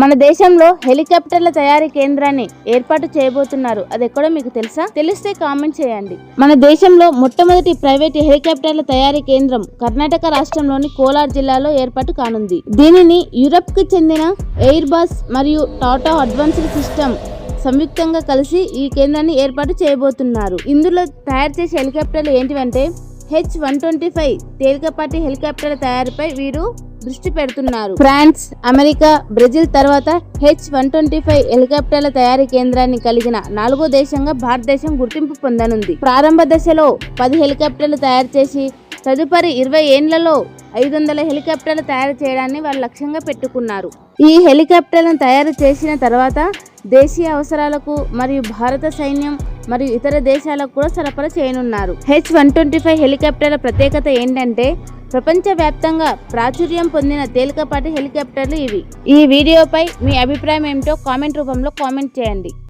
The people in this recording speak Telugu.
మన దేశంలో హెలికాప్టర్ల తయారీ కేంద్రాన్ని ఏర్పాటు చేయబోతున్నారు. అది ఎక్కడో మీకు తెలుసా? తెలిస్తే కామెంట్ చేయండి. మన దేశంలో మొట్టమొదటి ప్రైవేట్ హెలికాప్టర్ల తయారీ కేంద్రం కర్ణాటక రాష్ట్రంలోని కోలార్ జిల్లాలో ఏర్పాటు కానుంది. దీనిని యూరప్కి చెందిన ఎయిర్ బస్ మరియు టాటా అడ్వాన్స్డ్ సిస్టమ్ సంయుక్తంగా కలిసి ఈ కేంద్రాన్ని ఏర్పాటు చేయబోతున్నారు. ఇందులో తయారు చేసే హెలికాప్టర్లు ఏంటివంటే హెచ్ వన్ ట్వంటీ ఫైవ్ తేలికపాటి హెలికాప్టర్ల తయారీపై వీరు దృష్టి పెడుతున్నారు. ఫ్రాన్స్ అమెరికా బ్రెజిల్ తర్వాత హెచ్ వన్ ట్వంటీ ఫైవ్ హెలికాప్టర్ల తయారీ కేంద్రాన్ని కలిగిన నాలుగో దేశంగా భారతదేశం గుర్తింపు పొందనుంది. ప్రారంభ దశలో పది హెలికాప్టర్లు తయారు చేసి తదుపరి ఇరవై ఏండ్లలో ఐదు వందల హెలికాప్టర్లు తయారు చేయడాన్ని వాళ్ళు లక్ష్యంగా పెట్టుకున్నారు. ఈ హెలికాప్టర్లను తయారు చేసిన తర్వాత దేశీయ అవసరాలకు మరియు భారత సైన్యం మరియు ఇతర దేశాలకు కూడా సరఫరా చేయనున్నారు. హెచ్ వన్ ట్వంటీ ఫైవ్ హెలికాప్టర్ల ప్రత్యేకత ఏంటంటే ప్రపంచవ్యాప్తంగా ప్రాచుర్యం పొందిన తేలికపాటి హెలికాప్టర్లు ఇవి. ఈ వీడియోపై మీ అభిప్రాయం ఏమిటో కామెంట్ రూపంలో కామెంట్ చేయండి.